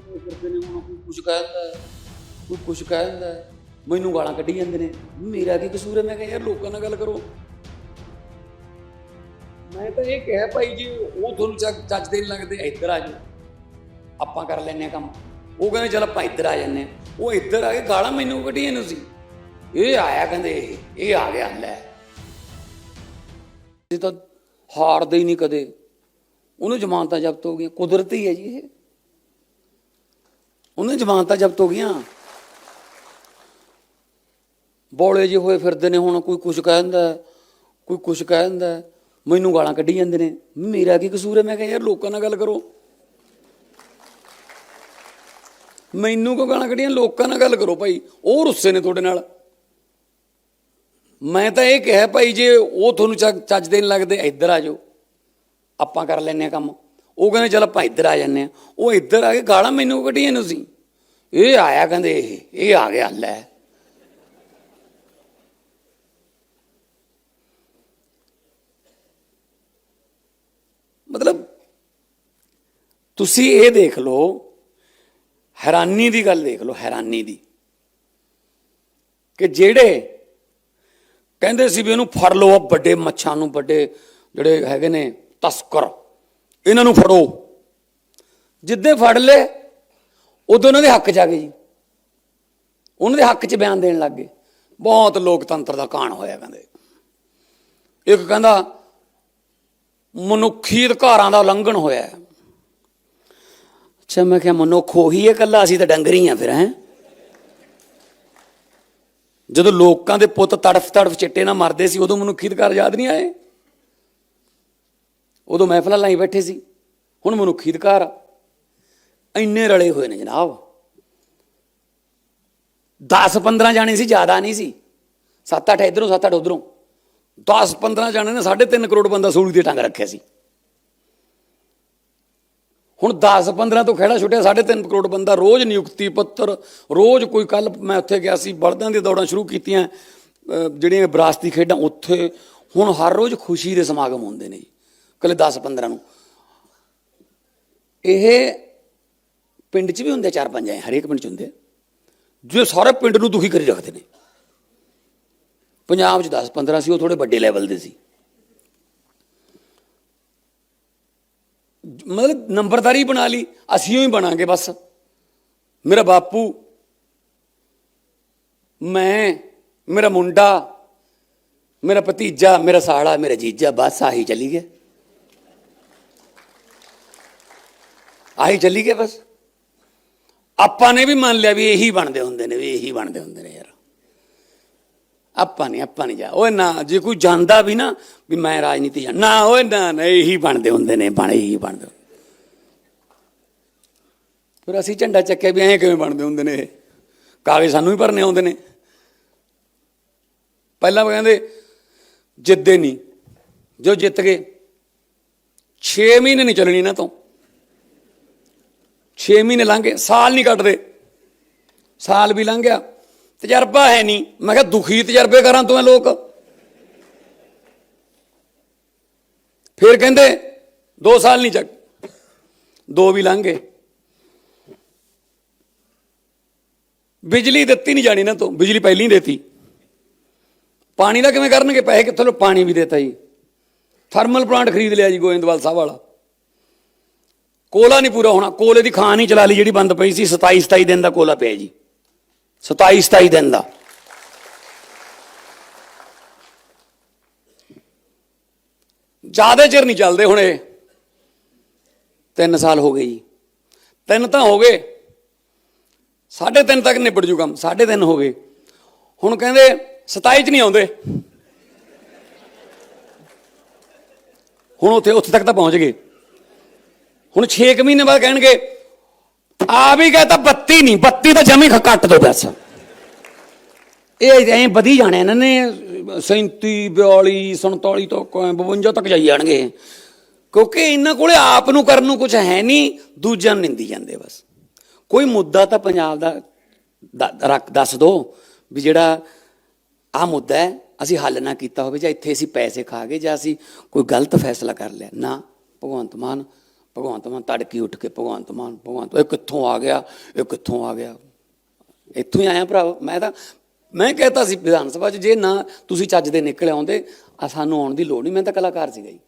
ਕਰਦੇ ਨੇ ਹੁਣ ਕੋਈ ਕੁਝ ਕਹਿੰਦਾ ਹੈ, ਕੋਈ ਕੁਝ ਕਹਿੰਦਾ ਹੈ। ਮੈਨੂੰ ਗਾਲਾਂ ਕੱਢੀ ਜਾਂਦੇ ਨੇ। ਮੇਰਾ ਕੀ ਕਸੂਰ ਹੈ? ਮੈਂ ਕਿਹਾ ਯਾਰ ਲੋਕਾਂ ਨਾਲ ਗੱਲ ਕਰੋ। ਮੈਂ ਤਾਂ ਇਹ ਕਿਹਾ ਭਾਈ ਜੀ ਉਹ ਤੁਹਾਨੂੰ ਚੱਜ ਦੇ ਨਹੀਂ ਲੱਗਦੇ। ਇੱਧਰ ਆ ਜਾਓ। ਆਪਾਂ ਕਰ ਲੈਨੇ ਆ ਕੰਮ। ਉਹ ਕਹਿੰਦੇ ਚਲ ਆਪਾਂ ਇੱਧਰ ਆ ਜੰਨੇ ਉਹ ਇੱਧਰ ਆ ਕੇ ਗਾਲਾਂ ਮੈਨੂੰ ਕੱਢੀਆਂ ਨੇ ਸੀ ਇਹ ਆਇਆ ਕਹਿੰਦੇ ਇਹ ਇਹ ਆ ਗਿਆ ਲੈ। ਇਹ ਤਾਂ ਹਾਰਦੇ ਹੀ ਨਹੀਂ ਕਦੇ। ਉਹਨੂੰ ਜ਼ਮਾਨਤਾਂ ਜ਼ਬਤ ਹੋ ਗਈਆਂ। ਕੁਦਰਤੀ ਹੈ ਜੀ ਇਹ। ਉਹਨੂੰ ਜ਼ਮਾਨਤਾਂ ਜ਼ਬਤ ਹੋ ਗਈਆਂ। ਬੋਲੇ ਜੇ ਹੋਏ ਫਿਰਦੇ ਨੇ ਹੁਣ ਕੋਈ ਕੁਝ ਕਹਿੰਦਾ ਹੈ, ਕੋਈ ਕੁਝ ਕਹਿੰਦਾ ਹੈ। ਮੈਨੂੰ ਗਾਲਾਂ ਕੱਢੀ ਜਾਂਦੇ ਨੇ। ਮੇਰਾ ਕੀ ਕਸੂਰ ਹੈ? ਮੈਂ ਕਿਹਾ ਯਾਰ ਲੋਕਾਂ ਨਾਲ ਗੱਲ ਕਰੋ। ਮੈਨੂੰ ਕੋ ਗਾਲਾਂ ਕੱਢੀਆਂ? ਲੋਕਾਂ ਨਾਲ ਗੱਲ ਕਰੋ ਭਾਈ। ਉਹ ਰੁੱਸੇ ਨੇ ਤੁਹਾਡੇ ਨਾਲ। ਮੈਂ ਤਾਂ ਇਹ ਕਿਹਾ ਭਾਈ ਜੇ ਉਹ ਤੁਹਾਨੂੰ ਚੱਜ ਚੱਜ ਦੇ ਨਹੀਂ ਲੱਗਦੇ ਇੱਧਰ ਆ ਜਾਓ। ਆਪਾਂ ਕਰ ਲੈਨੇ ਆ ਕੰਮ। ਉਹ ਕਹਿੰਦੇ, ਚਲ ਆਪਾਂ ਇੱਧਰ ਆ ਜੰਨੇ ਆ ਉਹ ਇੱਧਰ ਆ ਕੇ ਗਾਲਾਂ ਮੈਨੂੰ ਕੱਢੀਆਂ ਨੂੰ ਸੀ ਇਹ ਆਇਆ ਕਹਿੰਦੇ, ਇਹ ਇਹ ਆ ਗਿਆ, ਲੈ। ਮਤਲਬ ਤੁਸੀਂ ਇਹ ਦੇਖ ਲਓ, ਹੈਰਾਨੀ ਦੀ ਗੱਲ ਦੇਖ ਲਓ, ਹੈਰਾਨੀ ਦੀ। ਕਿ ਜਿਹੜੇ ਕਹਿੰਦੇ ਸੀ ਵੀ ਇਹਨੂੰ ਫੜ ਲਓ ਵੱਡੇ ਮੱਛਾਂ ਨੂੰ ਵੱਡੇ ਜਿਹੜੇ ਹੈਗੇ ਨੇ ਤਸਕਰ। ਇਹਨਾਂ ਨੂੰ ਫੜੋ। ਜਿੱਦੇ ਫੜ ਲਏ, ਉਦੋਂ ਉਹਨਾਂ ਦੇ ਹੱਕ ਚ ਆ ਗਏ ਜੀ। ਉਹਨਾਂ ਦੇ ਹੱਕ 'ਚ ਬਿਆਨ ਦੇਣ ਲੱਗ ਗਏ। ਬਹੁਤ ਲੋਕਤੰਤਰ ਦਾ ਕਾਣ ਹੋਇਆ ਕਹਿੰਦੇ। ਇੱਕ ਕਹਿੰਦਾ, ਮਨੁੱਖੀ ਅਧਿਕਾਰਾਂ ਦਾ ਉਲੰਘਣ ਹੋਇਆ ਅੱਛਾ, ਮੈਂ ਕਿਹਾ ਮਨੁੱਖ ਉਹੀ ਹੈ ਕੱਲਾ ਅਸੀਂ ਤਾਂ ਡੰਗਰੀ ਆ ਫਿਰ, ਹੈ। ਜਦੋਂ ਲੋਕਾਂ ਦੇ ਪੁੱਤ ਤੜਫ ਤੜਫ ਚਿੱਟੇ ਨਾਲ ਮਰਦੇ ਸੀ, ਉਦੋਂ ਮਨੁੱਖੀ ਅਧਿਕਾਰ ਯਾਦ ਨਹੀਂ ਆਏ? ਉਦੋਂ ਮਹਿਫਲਾਂ ਲਾਈ ਬੈਠੇ ਸੀ। ਹੁਣ ਮਨੁੱਖੀ ਅਧਿਕਾਰ ਇੰਨੇ ਰਲੇ ਹੋਏ ਨੇ ਜਨਾਬ। 10 15 ਜਾਣੇ ਸੀ, ਜ਼ਿਆਦਾ ਨਹੀਂ ਸੀ। 7-8 ਇਧਰੋਂ 7-8 ਉਧਰੋਂ। 10 15 ਜਾਣੇ ਨੇ 3.5 ਕਰੋੜ ਬੰਦਾ ਸੂਲੀ ਤੇ ਟੰਗ ਰੱਖਿਆ ਸੀ। ਹੁਣ 10 15 ਤੋਂ ਖੇੜਾ ਛੁੱਟਿਆ 3.5 ਕਰੋੜ ਬੰਦਾ ਰੋਜ਼ ਨਿਯੁਕਤੀ ਪੱਤਰ, ਰੋਜ਼ ਕੋਈ ਕੱਲ ਮੈਂ ਉੱਥੇ ਗਿਆ ਸੀ, ਬਲਦਾਂ ਦੀਆਂ ਦੌੜਾਂ ਸ਼ੁਰੂ ਕੀਤੀਆਂ ਜਿਹੜੀਆਂ ਵਿਰਾਸਤੀ ਖੇਡਾਂ, ਉੱਥੇ ਹੁਣ ਹਰ ਰੋਜ਼ ਖੁਸ਼ੀ ਦੇ ਸਮਾਗਮ ਹੁੰਦੇ ਨੇ। ਜੀ ਕੱਲੇ 10 15 ਨੂੰ। ਇਹ ਪਿੰਡ 'ਚ ਵੀ ਹੁੰਦੇ ਚਾਰ ਪੰਜ ਐ, ਹਰੇਕ ਪਿੰਡ 'ਚ ਹੁੰਦੇ ਜੋ ਸਾਰੇ ਪਿੰਡ ਨੂੰ ਦੁਖੀ ਕਰੀ ਰੱਖਦੇ ਨੇ। ਪੰਜਾਬ 'ਚ 10 15 ਸੀ, ਉਹ ਥੋੜੇ ਵੱਡੇ ਲੈਵਲ ਦੇ ਸੀ। ਮਤਲਬ ਨੰਬਰਦਾਰੀ ਬਣਾ ਲਈ, ਅਸੀਂ ਹੀ ਬਣਾਂਗੇ ਬਸ। ਮੇਰਾ ਬਾਪੂ, ਮੈਂ, ਮੇਰਾ ਮੁੰਡਾ, ਮੇਰਾ ਭਤੀਜਾ, ਮੇਰਾ ਸਾਲਾ, ਮੇਰਾ ਜੀਜਾ, ਬਸ ਆਹੀ ਚਲੀ ਗਿਆ। ਆਹੀ ਚੱਲੀ ਗਏ ਬਸ। ਆਪਾਂ ਨੇ ਵੀ ਮੰਨ ਲਿਆ ਵੀ ਇਹੀ ਬਣਦੇ ਹੁੰਦੇ ਨੇ, ਵੀ ਇਹੀ ਬਣਦੇ ਹੁੰਦੇ ਨੇ ਯਾਰ। ਆਪਾਂ ਨਹੀਂ ਆਪਾਂ ਨਹੀਂ ਜਾ। ਓਏ ਨਾ, ਜੇ ਕੋਈ ਜਾਂਦਾ ਵੀ ਨਾ, ਵੀ ਮੈਂ ਰਾਜਨੀਤੀ ਜਾਂ ਨਾ, ਓਏ ਨਾ ਨਾ, ਇਹੀ ਬਣਦੇ ਹੁੰਦੇ ਨੇ, ਬਣ, ਇਹੀ ਬਣਦੇ ਫਿਰ ਅਸੀਂ ਝੰਡਾ ਚੱਕਿਆ ਵੀ ਐਂ ਕਿਵੇਂ ਬਣਦੇ ਹੁੰਦੇ ਨੇ ਇਹ? ਕਾਗਜ਼ ਸਾਨੂੰ ਹੀ ਭਰਨੇ ਆਉਂਦੇ ਨੇ। ਪਹਿਲਾਂ ਕਹਿੰਦੇ ਜਿੱਦੇ ਨਹੀਂ ਜੋ ਜਿੱਤ ਗਏ 6 ਮਹੀਨੇ ਨਹੀਂ ਚੱਲਣੀ ਇਹਨਾਂ ਤੋਂ। 6 ਮਹੀਨੇ ਲੰਘ ਗਏ, ਸਾਲ ਨਹੀਂ ਕੱਟਦੇ। ਸਾਲ ਵੀ ਲੰਘ ਗਿਆ। ਤਜਰਬਾ ਹੈ ਨਹੀਂ। ਮੈਂ ਕਿਹਾ ਦੁਖੀ ਤਜਰਬੇ ਕਰਾਂ ਤੋਂ ਇਹ ਲੋਕ। ਫਿਰ ਕਹਿੰਦੇ 2 ਸਾਲ ਨਹੀਂ ਚੱਕ। ਦੋ ਵੀ ਲੰਘ ਗਏ। ਬਿਜਲੀ ਦਿੱਤੀ ਨਹੀਂ ਜਾਣੀ ਨਾ ਤੋਂ। ਬਿਜਲੀ ਪਹਿਲਾਂ ਹੀ ਦੇਤੀ। ਪਾਣੀ ਦਾ ਕਿਵੇਂ ਕਰਨਗੇ? ਪੈਸੇ ਕਿੱਥੋਂ ਲੋ ਪਾਣੀ ਵੀ ਦੇਤਾ ਜੀ। ਥਰਮਲ ਪਲਾਂਟ ਖਰੀਦ ਲਿਆ ਜੀ, ਗੋਇੰਦਵਾਲ ਸਾਹਿਬ ਵਾਲਾ। ਕੋਲਾ ਨਹੀਂ ਪੂਰਾ ਹੋਣਾ, ਕੋਲੇ ਦੀ ਖਾਨ ਹੀ ਚਲਾ ਲਈ ਜਿਹੜੀ ਬੰਦ ਪਈ ਸੀ 27 27 ਦਿਨ ਦਾ ਕੋਲਾ ਪਿਆ ਜੀ। 27 27 ਦਿਨ ਦਾ। ਜ਼ਿਆਦਾ ਚਿਰ ਨਹੀਂ ਚੱਲਦੇ ਹੁਣ। ਇਹ 3 ਸਾਲ ਹੋ ਗਏ ਜੀ। ਤਿੰਨ ਤਾਂ ਹੋ ਗਏ। ਸਾਢੇ ਤਿੰਨ ਤੱਕ ਨਿਬੜ ਜੂ ਕੰਮ, ਸਾਢੇ ਤਿੰਨ ਹੋ ਗਏ। ਹੁਣ ਕਹਿੰਦੇ 27 ਚ ਨਹੀਂ ਆਉਂਦੇ। ਹੁਣ ਉੱਥੇ ਉੱਥੇ ਤੱਕ ਤਾਂ ਪਹੁੰਚ ਗਏ। ਹੁਣ 6 ਮਹੀਨੇ ਬਾਅਦ ਕਹਿਣਗੇ ਆ ਵੀ ਕਹਤਾ 32 ਨਹੀਂ 32 ਤਾਂ ਜਮੀ ਕੱਟ ਦੋ ਬਸ। ਇਹ ਐਂ ਵਧੀ ਜਾਣੇ ਇਹਨਾਂ ਨੇ 37 42 47 ਤੋਂ 52 ਤੱਕ ਜਾਈ ਜਾਣਗੇ। ਕਿਉਂਕਿ ਇਹਨਾਂ ਕੋਲੇ ਆਪ ਨੂੰ ਕਰਨ ਨੂੰ ਕੁਝ ਹੈ ਨਹੀਂ, ਦੂਜਿਆਂ ਨੂੰ ਨਿੰਦੀ ਜਾਂਦੇ ਬਸ। ਕੋਈ ਮੁੱਦਾ ਤਾਂ ਪੰਜਾਬ ਦਾ ਰੱਖ ਦੱਸ ਦੋ ਵੀ ਜਿਹੜਾ ਆ ਮੁੱਦਾ ਹੈ, ਅਸੀਂ ਹੱਲ ਨਾ ਕੀਤਾ ਹੋਵੇ, ਜਾਂ ਇੱਥੇ ਅਸੀਂ ਪੈਸੇ ਖਾ ਗਏ, ਜਾਂ ਅਸੀਂ ਕੋਈ ਗਲਤ ਫੈਸਲਾ ਕਰ ਲਿਆ। ਨਾ, ਭਗਵੰਤ ਮਾਨ ਭਗਵੰਤ ਮਾਨ ਤੜਕੀ ਉੱਠ ਕੇ ਭਗਵੰਤ ਮਾਨ, ਭਗਵੰਤ ਇਹ ਕਿੱਥੋਂ ਆ ਗਿਆ? ਇਹ ਕਿੱਥੋਂ ਆ ਗਿਆ? ਇੱਥੋਂ ਹੀ ਆਇਆ ਭਰਾ। ਮੈਂ ਤਾਂ ਮੈਂ ਕਹਤਾ ਸੀ ਵਿਧਾਨ ਸਭਾ 'ਚ, ਜੇ ਨਾ ਤੁਸੀਂ ਚੱਜ ਦੇ ਨਿਕਲ ਆਉਂਦੇ ਆ ਸਾਨੂੰ ਆਉਣ ਦੀ ਲੋੜ ਨਹੀਂ। ਮੈਂ ਤਾਂ ਕਲਾਕਾਰ ਸੀਗਾ ਜੀ।